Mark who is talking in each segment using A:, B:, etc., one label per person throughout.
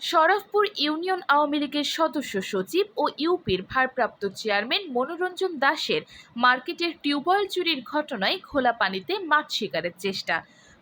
A: শরফপুর union Awami লীগের সদস্য সচিব ও ইউপির ভারপ্রাপ্ত চেয়ারম্যান মনোরঞ্জন দাসের মার্কেটের টিউবওয়েল চুরির ঘটনায় খোলা পানিতে মাছ শিকারের চেষ্টা।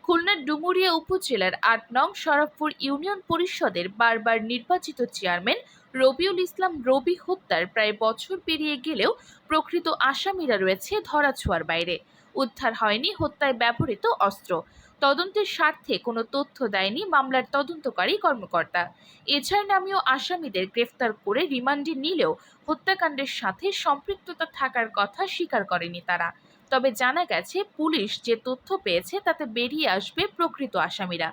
A: খুলনার ডুমুরিয়া উপজেলার আট নং শরফপুর ইউনিয়ন পরিষদের বারবার নির্বাচিত চেয়ারম্যান রবিউল ইসলাম রবি হত্যার প্রায় বছর পেরিয়ে গেলেও প্রকৃত আসামিরা রয়েছে ধরাছোঁয়ার বাইরে। উদ্ধার হয়নি, হত্যায় ব্যবহৃত অস্ত্র। তদন্তের স্বার্থে কোনো তথ্য দেয়নি মামলার তদন্তকারী কর্মকর্তা। এছাড়া নামীয় আসামিদের গ্রেফতার করে রিমান্ডে নিলেও হত্যাকাণ্ডের সাথে সম্পৃক্ততা থাকার কথা স্বীকার করেনি তারা। তবে জানা গেছে, পুলিশ যে তথ্য পেয়েছে তাতে বেরিয়ে আসবে প্রকৃত আসামিরা।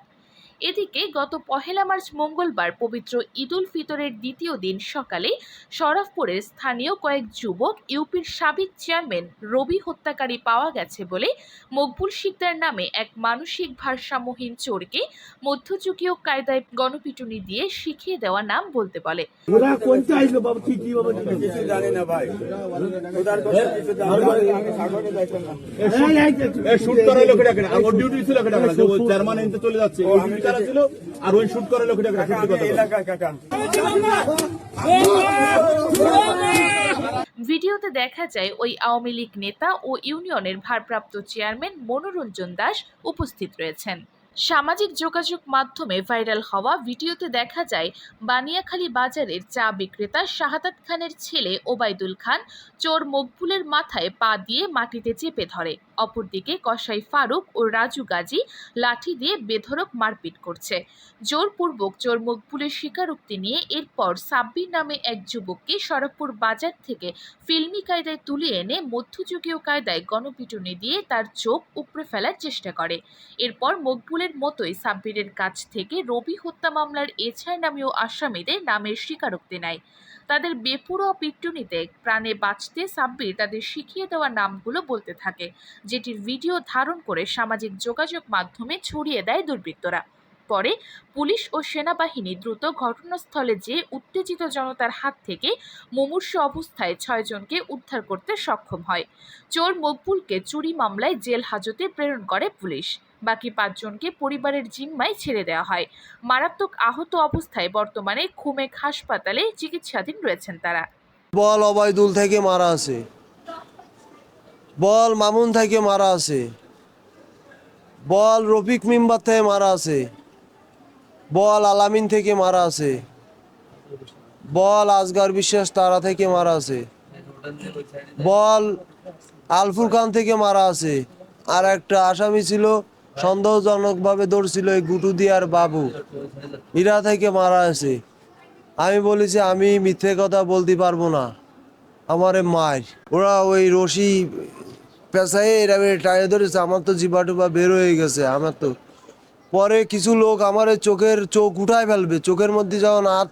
A: এদিকে গত পহেলা মার্চ মঙ্গলবার পবিত্র ঈদুল ফিতরের দ্বিতীয় দিন সকালে শরফপুরের স্থানীয় কয়েক যুবক ইউপির সাবেক চেয়ারম্যান রবি হত্যাকারী পাওয়া গেছে বলে মকবুল শিকদার নামে এক মানসিক ভারসাম্যহীন চোরকে মধ্যযুগীয় কায়দায় গণপিটুনি দিয়ে শিখিয়ে দেওয়া নাম বলতে বলে।
B: চলে যাচ্ছে। ছিল, আর ওই শুট করা
A: ভিডিওতে দেখা যায় ওই আওয়ামী লীগ নেতা ও ইউনিয়নের ভারপ্রাপ্ত চেয়ারম্যান মনোরঞ্জন দাস উপস্থিত রয়েছেন। সামাজিক যোগাযোগ মাধ্যমে ভাইরাল হওয়া ভিডিওতে দেখা যায়, বানিয়াখালী বাজারের চা বিক্রেতা শাহাদাত খানের ছেলে ওবায়দুল খান চোর মকবুলের মাথায় পা দিয়ে মাটিতে চেপে ধরে। অপরদিকে কসাই ফারুক ও রাজু গাজী লাঠি দিয়ে বেধড়ক মারপিট করছে। জোরপূর্বক চোর মকবুলের স্বীকারোক্তি নিয়ে এরপর সাব্বির নামে এক যুবককে শরৎপুর বাজার থেকে ফিল্মি কায়দায় তুলে এনে মধ্যযুগীয় কায়দায় গণপিটুনি দিয়ে তার চোখ উপড়ে ফেলার চেষ্টা করে। এরপর মকবুলের মতোই সাব্বিরের কাছ থেকে রবি হত্যা মামলার এছাড় নামীয় আসামিদের নামের স্বীকারোক্তি নেয়। তাদের বেপুরো পিটুনিতে প্রাণে বাঁচতে সাব্বির তাদের শিখিয়ে দেওয়া নামগুলো বলতে থাকে। যেটির ভিডিও ধারণ করে সামাজিক যোগাযোগ মাধ্যমে ছড়িয়ে দেয় দুর্বৃত্তরা। পরে পুলিশ ও সেনাবাহিনী দ্রুত ঘটনাস্থলে যেয়ে উত্তেজিত জনতার হাত থেকে মুমূর্ষ অবস্থায় ছয়জনকে উদ্ধার করতে সক্ষম হয়। চোর মকবুলকে চুরি মামলায় জেল হাজতে প্রেরণ করে পুলিশ। বাকি পাঁচজনকে পরিবারের জিম্মায় ছেড়ে দেওয়া হয়। মারাত্মক আহত অবস্থায় বর্তমানে খুমেক হাসপাতালে চিকিৎসাধীন রয়েছেন তারা।
C: বল অবায়দুল থেকে মারা আছে। বল মামুন থেকে মারা আছে। বল রফিক মিম্বার থেকে মারা আছে। বল আলামিন থেকে মারা আছে। বল আজগার বিশ্বাস তারা থেকে মারা আছে। বল আলফুর খান থেকে মারা আছে। আর একটা আসামি ছিল, সন্দেহজনকভাবে দৌড়ছিল এই গুটু দিয়ার বাবু। ইরা থেকে মারা আছে। আমি বলেছি, আমি মিথ্যে কথা বলতে পারব না। আমারে মার। ওরা ওই রশি পেশায় এরকম টাইনে ধরেছে। আমার তো জিবা টুবা বের হয়ে গেছে, আমার তো। পরে কিছু লোক আমার চোখের, চোখ উঠায় ফেলবে। চোখের মধ্যে যখন হাত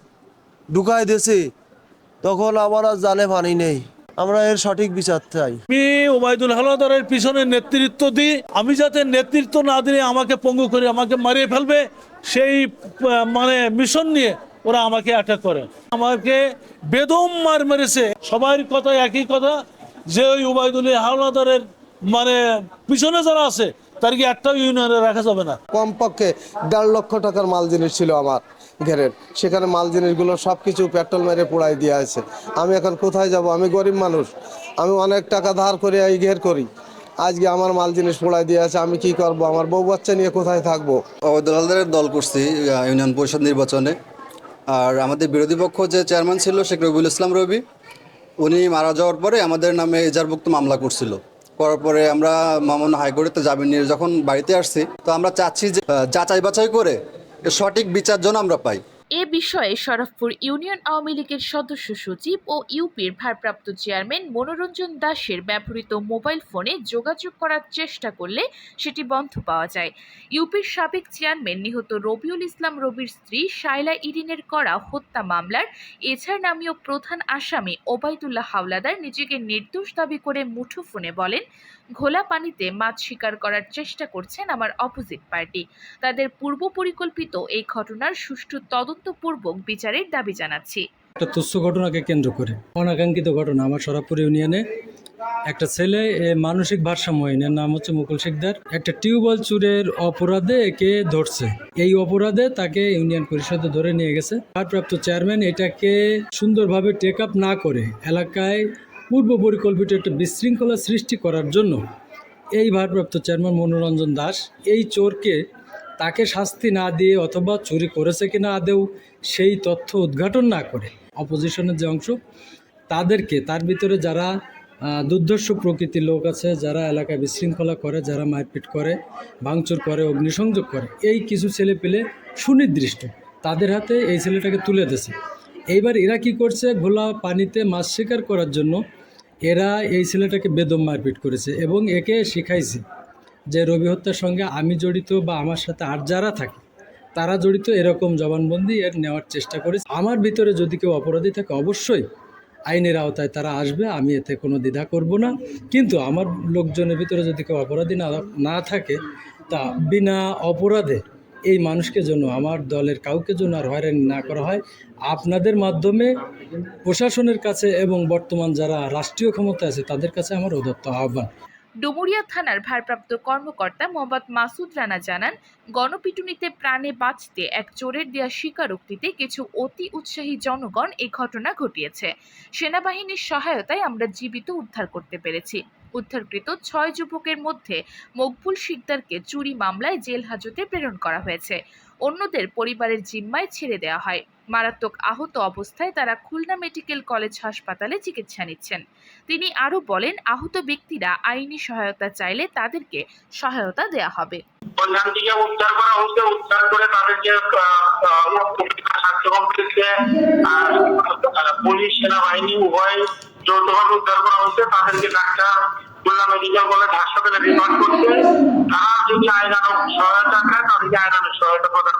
C: ঢুকায় দিয়েছে, তখন আমার আর জালে পানি নেই। আমরা এর সঠিক বিচার চাই।
D: আমি ওবায়দুল হালাদারের পিছনে নেতৃত্ব দিই। আমি যাতে নেতৃত্ব না দিলে আমাকে পঙ্গু করে আমাকে মারিয়ে ফেলবে, সেই মানে মিশন নিয়ে ওরা আমাকে অ্যাটাক করে। আমাকে বেদম মার মেরেছে। সবার কথা একই কথা যে ওই ওবায়দুল হাওলাদারের মানে পিছনে যারা আছে তার কি একটাও ইউনিয়নে রাখা যাবে না?
C: কমপক্ষে দেড় লক্ষ টাকার মাল জিনিস ছিল আমার ঘেরের। সেখানে মাল জিনিসগুলো সব কিছু পেট্রোল মেরে পোড়াই দিয়ে আছে। আমি এখন কোথায় যাব? আমি গরিব মানুষ। আমি অনেক টাকা ধার করে এই ঘের করি। আজকে আমার মাল জিনিস পোড়াই দিয়ে আছে আমি কি করব? আমার বউ বাচ্চা নিয়ে কোথায় থাকব?
E: অবৈধদের দল করছি ইউনিয়ন পরিষদ নির্বাচনে। আর আমাদের বিরোধী পক্ষ যে চেয়ারম্যান ছিল শেখ রবিউল ইসলাম রবি, উনি মারা যাওয়ার পরে আমাদের নামে এজারভুক্ত মামলা করছিল। করার পরে আমরা মামুন হাইকোর্টে জামিন নিয়ে যখন বাড়িতে আসছি, তো আমরা চাচ্ছি যে যাচাই বাছাই করে সঠিক বিচার জন্য আমরা পাই।
A: এ বিষয়ে শরফপুর ইউনিয়ন আওয়ামী লীগের সদস্য সচিব ও ইউপির ভারপ্রাপ্ত চেয়ারম্যান মনোরঞ্জন দাসের ব্যবহৃত মোবাইল ফোনে যোগাযোগ করার চেষ্টা করলে সেটি বন্ধ পাওয়া যায়। ইউপির সাবেক চেয়ারম্যান নিহত রবিউল ইসলাম রবির স্ত্রী শাইলা ইরিনের করা হত্যা মামলার এছাড় নামীয় প্রধান আসামি ওবায়দুল্লাহ হাওলাদার নিজেকে নির্দোষ দাবি করে মুঠোফোনে বলেন, ঘোলা পানিতে মাছ শিকার করার চেষ্টা করছেন আমার অপোজিট পার্টি। তাদের পূর্ব পরিকল্পিত এই ঘটনার সুষ্ঠু তদন্তপূর্বক বিচারের দাবি জানাচ্ছি।
F: একটা তুচ্ছ ঘটনাকে কেন্দ্র করে। অনাকাঙ্ক্ষিত ঘটনা আমার সরাপুর ইউনিয়নে। একটা ছেলে মানসিক ভারসাম্যহীন এর নাম হচ্ছে মুকুল শিকদার। একটা টিউবওয়েল চুরের অপরাধে একে ধরছে। এই অপরাধে তাকে ইউনিয়ন পরিষদে ধরে নিয়ে গেছে। ভারপ্রাপ্ত চেয়ারম্যান এটাকে সুন্দরভাবে টেক আপ না করে এলাকায় পূর্ব পরিকল্পিত একটা বিশৃঙ্খলা সৃষ্টি করার জন্য এই ভারপ্রাপ্ত চেয়ারম্যান মনোরঞ্জন দাস এই চোরকে তাকে শাস্তি না দিয়ে অথবা চুরি করেছে কি না আদেও সেই তথ্য উদ্ঘাটন না করে। অপোজিশনের যে অংশ, তাদেরকে, তার ভিতরে যারা দুর্ধর্ষ প্রকৃতির লোক আছে, যারা এলাকায় বিশৃঙ্খলা করে, যারা মারপিট করে, ভাঙচুর করে, অগ্নিসংযোগ করে, এই কিছু ছেলে পেলে সুনির্দিষ্ট তাদের হাতে এই ছেলেটাকে তুলে দিয়েছে। এইবার এরা কি করছে? ঘোলা পানিতে মাছ শিকার করার জন্য এরা এই ছেলেটাকে বেদম মারপিট করেছে এবং একে শিখাইছে। যে রবি হত্যার সঙ্গে আমি জড়িত বা আমার সাথে আর যারা থাকে, তারা জড়িত এরকম জবানবন্দি এর নেওয়ার চেষ্টা করেছে। আমার ভিতরে যদি কেউ অপরাধী থাকে, অবশ্যই আইনের আওতায় তারা আসবে, আমি এতে কোনো দ্বিধা করব না। কিন্তু আমার লোকজনের ভিতরে যদি কেউ অপরাধী না না থাকে, তা বিনা অপরাধে এই মানুষকে জন্য আমার দলের কাউকে জন্য আর হয়রানি না করা হয়, আপনাদের মাধ্যমে প্রশাসনের কাছে এবং বর্তমান যারা রাষ্ট্রীয় ক্ষমতা আছে, তাদের কাছে আমার উদত্ত আহ্বান।
A: ডুমুরিয়া থানার ভারপ্রাপ্ত কর্মকর্তা মোহাম্মদ মাসুদ রানা জানান, গণপিটুনিতে প্রাণে বাঁচতে এক চোরের দেওয়া স্বীকারোক্তিতে কিছু অতি উৎসাহী জনগণ এই ঘটনা ঘটিয়েছে। সেনাবাহিনীর সহায়তায় আমরা জীবিত উদ্ধার করতে পেরেছি। উদ্ধারকৃত ছয় যুবকের মধ্যে মকবুল শিকদারকে চুরি মামলায় জেল হাজতে প্রেরণ করা হয়েছে। অন্যদের পরিবারের জিম্মায় ছেড়ে দেওয়া হয়। মারাত্মক আহত অবস্থায় তারা খুলনা মেডিকেল কলেজ হাসপাতালে চিকিৎসা নিচ্ছেন। তিনি আরও বলেন, আহত ব্যক্তিরা আইনি সহায়তা চাইলে তাদেরকে সহায়তা দেয়া হবে।
G: উদ্ধার করা তাদেরকে তারা যদি আইনানুক সহায়তা করে তাদেরকে আইনানুক সহায়তা প্রদান